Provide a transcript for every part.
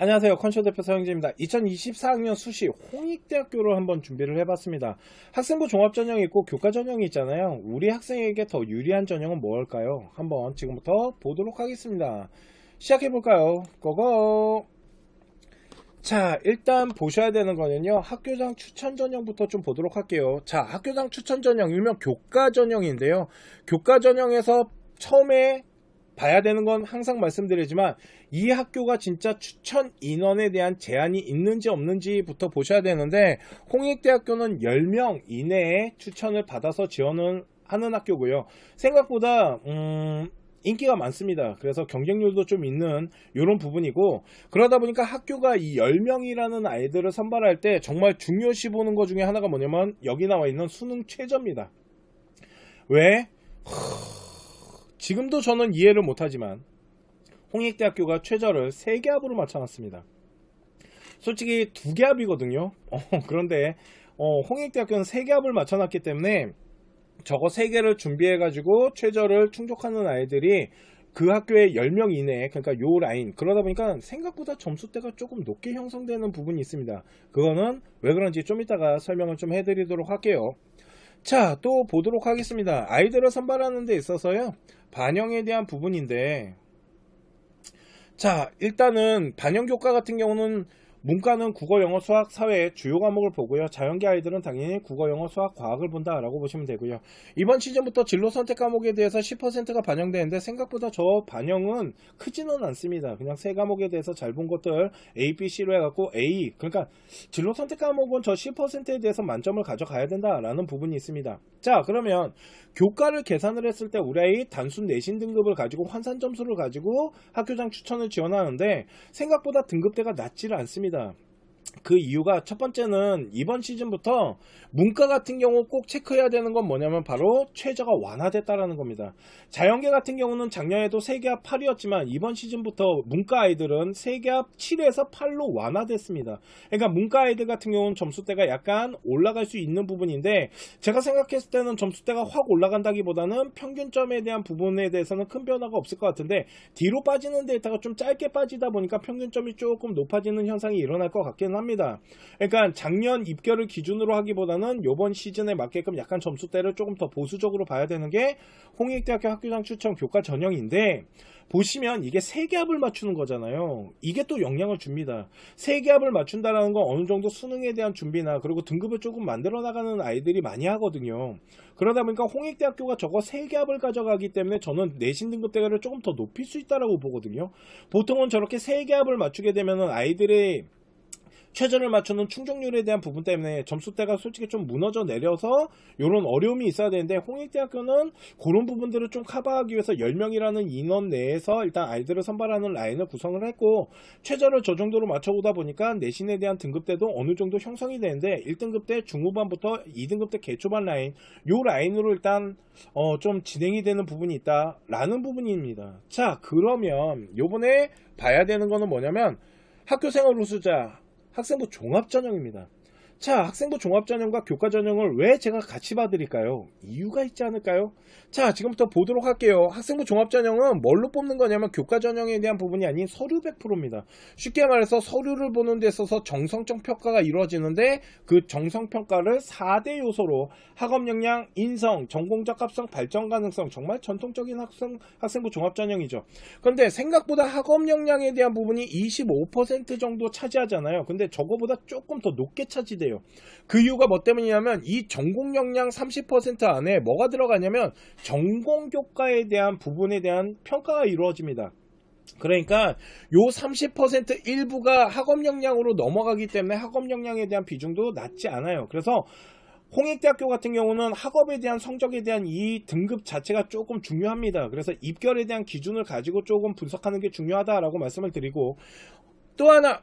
안녕하세요. 컨쇼 대표 서영재입니다. 2024학년 수시 홍익대학교를 한번 준비를 해봤습니다. 학생부 종합 전형이 있고 교과 전형이 있잖아요. 우리 학생에게 더 유리한 전형은 뭘까요? 한번 지금부터 보도록 하겠습니다. 시작해볼까요? 고고! 자, 일단 보셔야 되는 거는요. 학교장 추천 전형부터 좀 보도록 할게요. 자, 학교장 추천 전형, 일명 교과 전형인데요. 교과 전형에서 처음에 봐야 되는 건 항상 말씀드리지만 이 학교가 진짜 추천 인원에 대한 제한이 있는지 없는지부터 보셔야 되는데 홍익대학교는 10명 이내에 추천을 받아서 지원을 하는 학교고요. 생각보다 음, 인기가 많습니다. 그래서 경쟁률도 좀 있는 이런 부분이고 그러다 보니까 학교가 이 10명이라는 아이들을 선발할 때 정말 중요시 보는 것 중에 하나가 뭐냐면 여기 나와 있는 수능 최저입니다. 왜? 지금도 저는 이해를 못하지만 홍익대학교가 최저를 3개 합으로 맞춰놨습니다. 솔직히 2개 합이거든요. 어, 그런데 어, 홍익대학교는 3개 합을 맞춰놨기 때문에 저거 3개를 준비해가지고 최저를 충족하는 아이들이 그 학교에 10명 이내에 그러니까 요 라인 그러다 보니까 생각보다 점수대가 조금 높게 형성되는 부분이 있습니다. 그거는 왜 그런지 좀 이따가 설명을 좀 해드리도록 할게요. 자, 또 보도록 하겠습니다. 아이들을 선발하는 데 있어서요. 반영에 대한 부분인데 자, 일단은 반영 교과 같은 경우는 문과는 국어, 영어, 수학, 사회 주요 과목을 보고요. 자연계 아이들은 당연히 국어, 영어, 수학, 과학을 본다라고 보시면 되고요. 이번 시즌부터 진로 선택 과목에 대해서 10%가 반영되는데 생각보다 저 반영은 크지는 않습니다. 그냥 세 과목에 대해서 잘 본 것들 A, B, C로 해갖고 A 그러니까 진로 선택 과목은 저 10%에 대해서 만점을 가져가야 된다라는 부분이 있습니다. 자 그러면 교과를 계산을 했을 때 우리 아이 단순 내신 등급을 가지고 환산 점수를 가지고 학교장 추천을 지원하는데 생각보다 등급대가 낮지를 않습니다. 있습니다. 그 이유가 첫 번째는 이번 시즌부터 문과 같은 경우 꼭 체크해야 되는 건 뭐냐면 바로 최저가 완화됐다라는 겁니다. 자연계 같은 경우는 작년에도 세계합 8이었지만 이번 시즌부터 문과 아이들은 세계합 7에서 8로 완화됐습니다. 그러니까 문과 아이들 같은 경우는 점수대가 약간 올라갈 수 있는 부분인데 제가 생각했을 때는 점수대가 확 올라간다기보다는 평균점에 대한 부분에 대해서는 큰 변화가 없을 것 같은데 뒤로 빠지는 데이터가 좀 짧게 빠지다 보니까 평균점이 조금 높아지는 현상이 일어날 것 같기는 합니다. 그러니까 작년 입결을 기준으로 하기보다는 이번 시즌에 맞게끔 약간 점수대를 조금 더 보수적으로 봐야 되는 게 홍익대학교 학교장 추천 교과 전형인데 보시면 이게 세계합을 맞추는 거잖아요. 이게 또 영향을 줍니다. 세계합을 맞춘다라는 건 어느 정도 수능에 대한 준비나 그리고 등급을 조금 만들어 나가는 아이들이 많이 하거든요. 그러다 보니까 홍익대학교가 저거 세계합을 가져가기 때문에 저는 내신 등급 대가를 조금 더 높일 수 있다라고 보거든요. 보통은 저렇게 세계합을 맞추게 되면은 아이들의 최저를 맞추는 충족률에 대한 부분 때문에 점수대가 솔직히 좀 무너져 내려서 이런 어려움이 있어야 되는데 홍익대학교는 그런 부분들을 좀 커버하기 위해서 10명이라는 인원 내에서 일단 아이들을 선발하는 라인을 구성을 했고 최저를 저 정도로 맞춰보다 보니까 내신에 대한 등급대도 어느 정도 형성이 되는데 1등급 대 중후반부터 2등급 대 개초반 라인 요 라인으로 일단 어, 좀 진행이 되는 부분이 있다라는 부분입니다. 자 그러면 요번에 봐야 되는 거는 뭐냐면 학교생활 우수자 학생부 종합 전형입니다. 자, 학생부 종합전형과 교과전형을 왜 제가 같이 봐드릴까요? 이유가 있지 않을까요? 자, 지금부터 보도록 할게요. 학생부 종합전형은 뭘로 뽑는 거냐면 교과전형에 대한 부분이 아닌 서류 100%입니다. 쉽게 말해서 서류를 보는 데 있어서 정성적 평가가 이루어지는데 그 정성평가를 4대 요소로 학업 역량, 인성, 전공적 합성, 발전 가능성 정말 전통적인 학생, 학생부 종합전형이죠. 그런데 생각보다 학업 역량에 대한 부분이 25% 정도 차지하잖아요. 근데 저거보다 조금 더 높게 차지돼요. 돼요. 그 이유가 뭐 때문이냐면 이 전공 역량 30% 안에 뭐가 들어가냐면 전공 교과에 대한 부분에 대한 평가가 이루어집니다. 그러니까 요 30% 일부가 학업 역량으로 넘어가기 때문에 학업 역량에 대한 비중도 낮지 않아요. 그래서 홍익대학교 같은 경우는 학업에 대한 성적에 대한 이 등급 자체가 조금 중요합니다. 그래서 입결에 대한 기준을 가지고 조금 분석하는 게 중요하다라고 말씀을 드리고 또 하나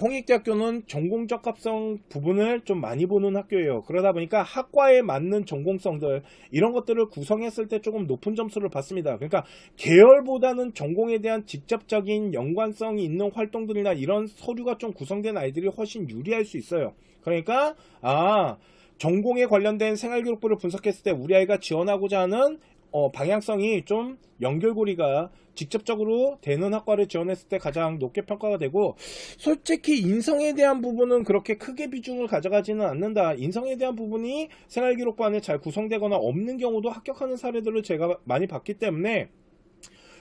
홍익대학교는 전공 적 합성 부분을 좀 많이 보는 학교예요. 그러다 보니까 학과에 맞는 전공성들 이런 것들을 구성했을 때 조금 높은 점수를 받습니다. 그러니까 계열보다는 전공에 대한 직접적인 연관성이 있는 활동들이나 이런 서류가 좀 구성된 아이들이 훨씬 유리할 수 있어요. 그러니까 아 전공에 관련된 생활기록부를 분석했을 때 우리 아이가 지원하고자 하는 어, 방향성이 좀 연결고리가 직접적으로 되는 학과를 지원했을 때 가장 높게 평가가 되고 솔직히 인성에 대한 부분은 그렇게 크게 비중을 가져가지는 않는다. 인성에 대한 부분이 생활기록부 안에 잘 구성되거나 없는 경우도 합격하는 사례들을 제가 많이 봤기 때문에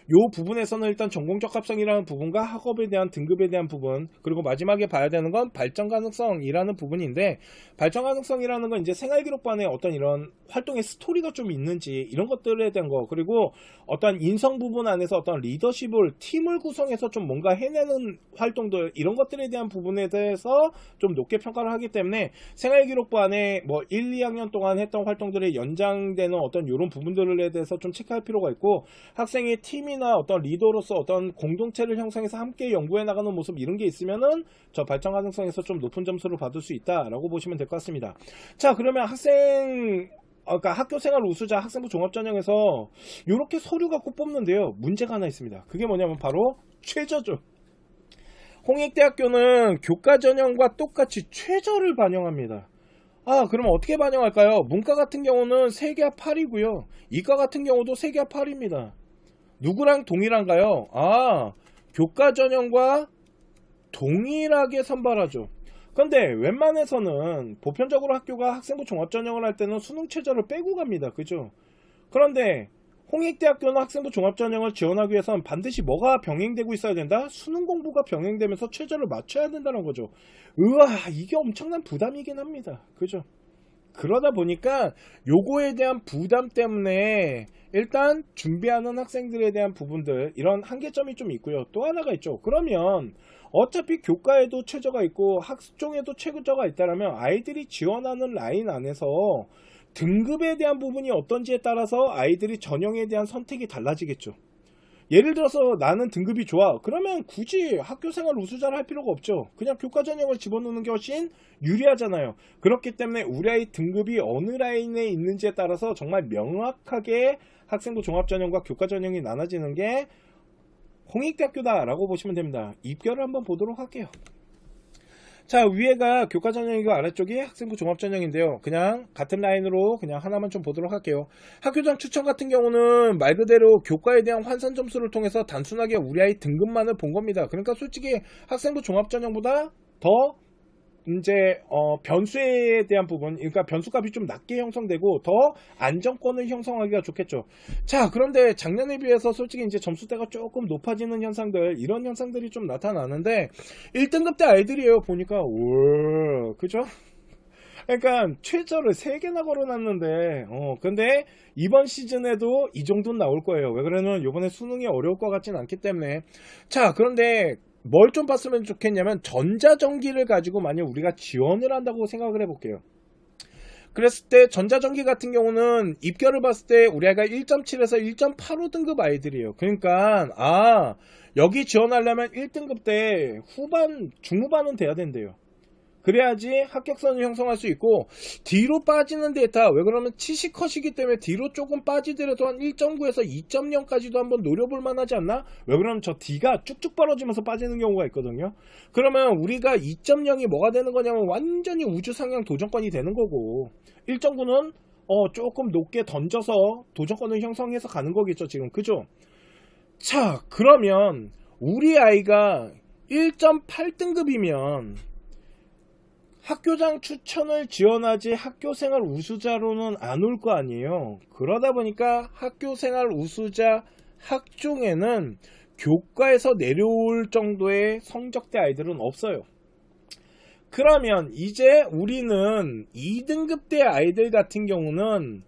요 부분에서는 일단 전공적 합성이라는 부분과 학업에 대한 등급에 대한 부분 그리고 마지막에 봐야 되는 건 발전 가능성이라는 부분인데 발전 가능성이라는 건 이제 생활기록반에 어떤 이런 활동의 스토리가 좀 있는지 이런 것들에 대한 거 그리고 어떤 인성 부분 안에서 어떤 리더십을 팀을 구성해서 좀 뭔가 해내는 활동들 이런 것들에 대한 부분에 대해서 좀 높게 평가를 하기 때문에 생활기록부 안에 뭐 1, 2학년 동안 했던 활동들의 연장되는 어떤 이런 부분들에 대해서 좀 체크할 필요가 있고 학생의 팀이 나 어떤 리더로서 어떤 공동체를 형성해서 함께 연구해 나가는 모습 이런 게 있으면은 저 발전 가능성에서 좀 높은 점수를 받을 수 있다라고 보시면 될 것 같습니다. 자 그러면 학생 어, 그러니까 학교 생활 우수자 학생부 종합전형에서 이렇게 서류가 꼭 뽑는데요. 문제가 하나 있습니다. 그게 뭐냐면 바로 최저죠. 홍익대학교는 교과 전형과 똑같이 최저를 반영합니다. 아, 그럼 어떻게 반영할까요? 문과 같은 경우는 세계합 8이고요. 이과 같은 경우도 세계합 8입니다. 누구랑 동일한가요? 아, 교과 전형과 동일하게 선발하죠. 근데 웬만해서는 보편적으로 학교가 학생부 종합 전형을 할 때는 수능 최저를 빼고 갑니다. 그죠? 그런데 홍익대학교는 학생부 종합 전형을 지원하기 위해서는 반드시 뭐가 병행되고 있어야 된다? 수능 공부가 병행되면서 최저를 맞춰야 된다는 거죠. 우와, 이게 엄청난 부담이긴 합니다. 그죠? 그러다 보니까 요거에 대한 부담 때문에 일단 준비하는 학생들에 대한 부분들 이런 한계점이 좀 있고요. 또 하나가 있죠. 그러면 어차피 교과에도 최저가 있고 학종에도 최저가 있다라면 아이들이 지원하는 라인 안에서 등급에 대한 부분이 어떤지에 따라서 아이들이 전형에 대한 선택이 달라지겠죠. 예를 들어서 나는 등급이 좋아. 그러면 굳이 학교 생활 우수자를 할 필요가 없죠. 그냥 교과 전형을 집어넣는 게 훨씬 유리하잖아요. 그렇기 때문에 우리 아이 등급이 어느 라인에 있는지에 따라서 정말 명확하게 학생부 종합 전형과 교과 전형이 나눠지는 게 홍익대학교다라고 보시면 됩니다. 입결을 한번 보도록 할게요. 자 위에가 교과 전형이고 아래쪽이 학생부 종합 전형인데요. 그냥 같은 라인으로 그냥 하나만 좀 보도록 할게요. 학교장 추천 같은 경우는 말 그대로 교과에 대한 환산 점수를 통해서 단순하게 우리 아이 등급만을 본 겁니다. 그러니까 솔직히 학생부 종합 전형보다 더 이제 어, 변수에 대한 부분, 그러니까 변수값이 좀 낮게 형성되고 더 안정권을 형성하기가 좋겠죠. 자, 그런데 작년에 비해서 솔직히 이제 점수대가 조금 높아지는 현상들, 이런 현상들이 좀 나타나는데 1등급 대 아이들이에요. 보니까 오, 그죠? 그러니까 최저를 3개나 걸어놨는데 어 근데 이번 시즌에도 이 정도는 나올 거예요 왜 그러냐면 이번에 수능이 어려울 것 같진 않기 때문에 자 그런데 뭘 좀 봤으면 좋겠냐면 전자전기를 가지고 만약 우리가 지원을 한다고 생각을 해볼게요. 그랬을 때 전자전기 같은 경우는 입결을 봤을 때 우리 아이가 1.7에서 1.85 등급 아이들이에요. 그러니까 아 여기 지원하려면 1등급 때 후반 중후반은 돼야 된대요. 그래야지 합격선을 형성할 수 있고 뒤로 빠지는 데이터 왜 그러면 치시컷이기 때문에 뒤로 조금 빠지더라도 한 1.9에서 2.0까지도 한번 노려볼 만하지 않나? 왜 그러면 저 D가 쭉쭉 벌어지면서 빠지는 경우가 있거든요. 그러면 우리가 2.0이 뭐가 되는 거냐면 완전히 우주 상향 도전권이 되는 거고 1.9는 어 조금 높게 던져서 도전권을 형성해서 가는 거겠죠 지금 그죠? 자 그러면 우리 아이가 1.8등급이면 학교장 추천을 지원하지 학교생활 우수자로는 안 올 거 아니에요. 그러다 보니까 학교생활 우수자 학종에는 교과에서 내려올 정도의 성적대 아이들은 없어요. 그러면 이제 우리는 2등급대 아이들 같은 경우는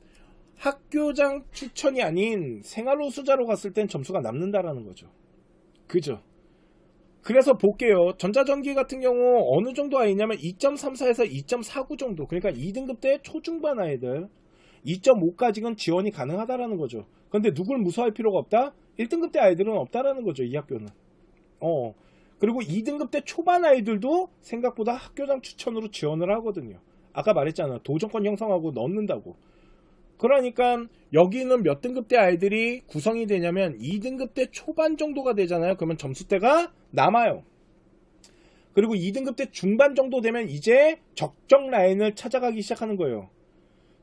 학교장 추천이 아닌 생활 우수자로 갔을 땐 점수가 남는다라는 거죠. 그죠? 그래서 볼게요. 전자전기 같은 경우 어느 정도 아이냐면 2.34에서 2.49 정도. 그러니까 2등급 때 초중반 아이들 2.5까지는 지원이 가능하다라는 거죠. 근데 누굴 무서워할 필요가 없다? 1등급 때 아이들은 없다라는 거죠. 이 학교는. 어. 그리고 2등급 때 초반 아이들도 생각보다 학교장 추천으로 지원을 하거든요. 아까 말했잖아. 도전권 형성하고 넣는다고. 그러니까 여기는 몇 등급 대 아이들이 구성이 되냐면 2등급 대 초반 정도가 되잖아요. 그러면 점수대가 남아요. 그리고 2등급 대 중반 정도 되면 이제 적정 라인을 찾아가기 시작하는 거예요.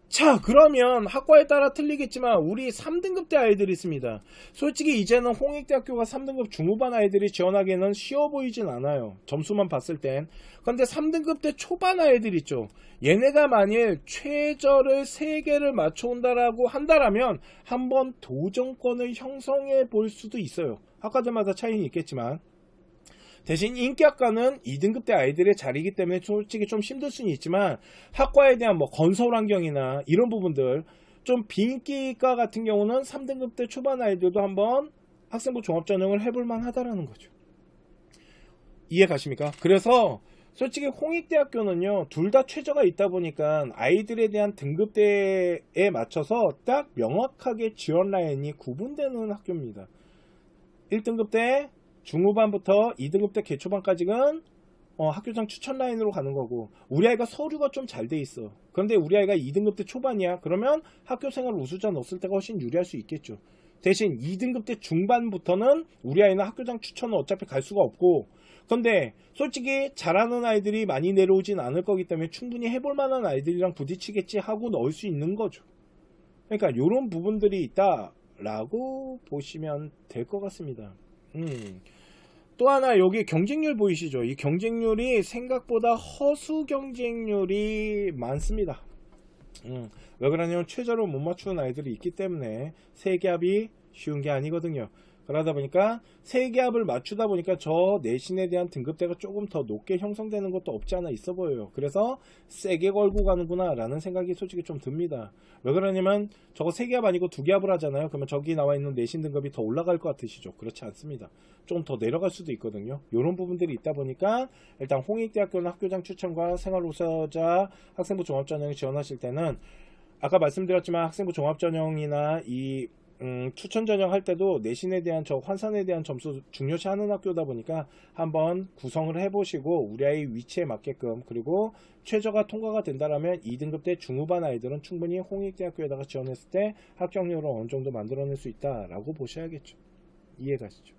자, 그러면 학과에 따라 틀리겠지만 우리 3등급 대 아이들이 있습니다. 솔직히 이제는 홍익대학교가 3등급 중후반 아이들이 지원하기에는 쉬워 보이진 않아요. 점수만 봤을 땐. 근데 3등급 대 초반 아이들 있죠. 얘네가 만일 최저를 3개를 맞춰온다라고 한다라면 한번 도전권을 형성해 볼 수도 있어요. 학과들마다 차이는 있겠지만. 대신 인기학과는 2등급 대 아이들의 자리이기 때문에 솔직히 좀 힘들 수는 있지만 학과에 대한 뭐 건설 환경이나 이런 부분들 좀 비인기과 같은 경우는 3등급 대 초반 아이들도 한번 학생부 종합전형을 해볼 만하다라는 거죠. 이해 가십니까? 그래서 솔직히 홍익대학교는요 둘 다 최저가 있다 보니까 아이들에 대한 등급대에 맞춰서 딱 명확하게 지원 라인이 구분되는 학교입니다. 1등급 때 중후반부터 2등급 때 개초반까지는 어, 학교장 추천 라인으로 가는 거고 우리 아이가 서류가 좀 잘 돼 있어. 그런데 우리 아이가 2등급 때 초반이야. 그러면 학교 생활 우수자 넣었을 때가 훨씬 유리할 수 있겠죠. 대신 2등급 때 중반부터는 우리 아이는 학교장 추천은 어차피 갈 수가 없고 근데 솔직히 잘하는 아이들이 많이 내려오진 않을 거기 때문에 충분히 해볼 만한 아이들이랑 부딪히겠지 하고 넣을 수 있는 거죠. 그러니까 이런 부분들이 있다라고 보시면 될 것 같습니다. 음. 또 하나 여기 경쟁률 보이시죠? 이 경쟁률이 생각보다 허수 경쟁률이 많습니다. 음, 왜 그러냐면 최저로 못 맞추는 아이들이 있기 때문에 세계합이 쉬운 게 아니거든요. 그러다 보니까 세계합을 맞추다 보니까 저 내신에 대한 등급대가 조금 더 높게 형성되는 것도 없지 않아 있어 보여요. 그래서 세게 걸고 가는구나 라는 생각이 솔직히 좀 듭니다. 왜 그러냐면 저거 세계합 아니고 두 개 합을 하잖아요. 그러면 저기 나와 있는 내신 등급이 더 올라갈 것 같으시죠? 그렇지 않습니다. 좀 더 내려갈 수도 있거든요. 이런 부분들이 있다 보니까 일단 홍익대학교는 학교장 추천과 생활우수자 학생부 종합전형에 지원하실 때는 아까 말씀드렸지만 학생부 종합전형이나 이 음, 추천 전형 할 때도 내신에 대한 저 환산에 대한 점수 중요시 하는 학교다 보니까 한번 구성을 해보시고 우리 아이 위치에 맞게끔 그리고 최저가 통과가 된다라면 2등급 때 중후반 아이들은 충분히 홍익대학교에다가 지원했을 때 합격률을 어느 정도 만들어낼 수 있다라고 보셔야겠죠. 이해가시죠?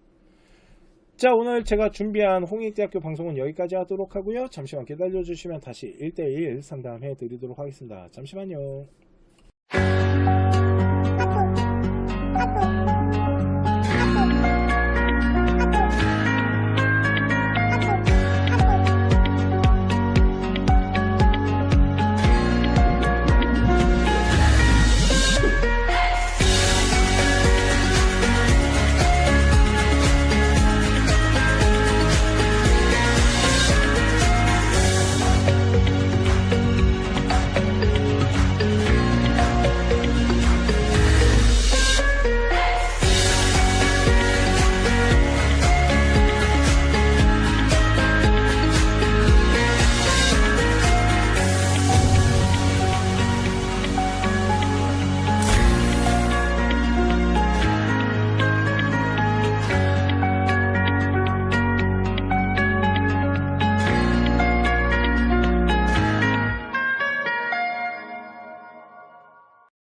자 오늘 제가 준비한 홍익대학교 방송은 여기까지 하도록 하고요. 잠시만 기다려주시면 다시 1대1 상담해 드리도록 하겠습니다. 잠시만요.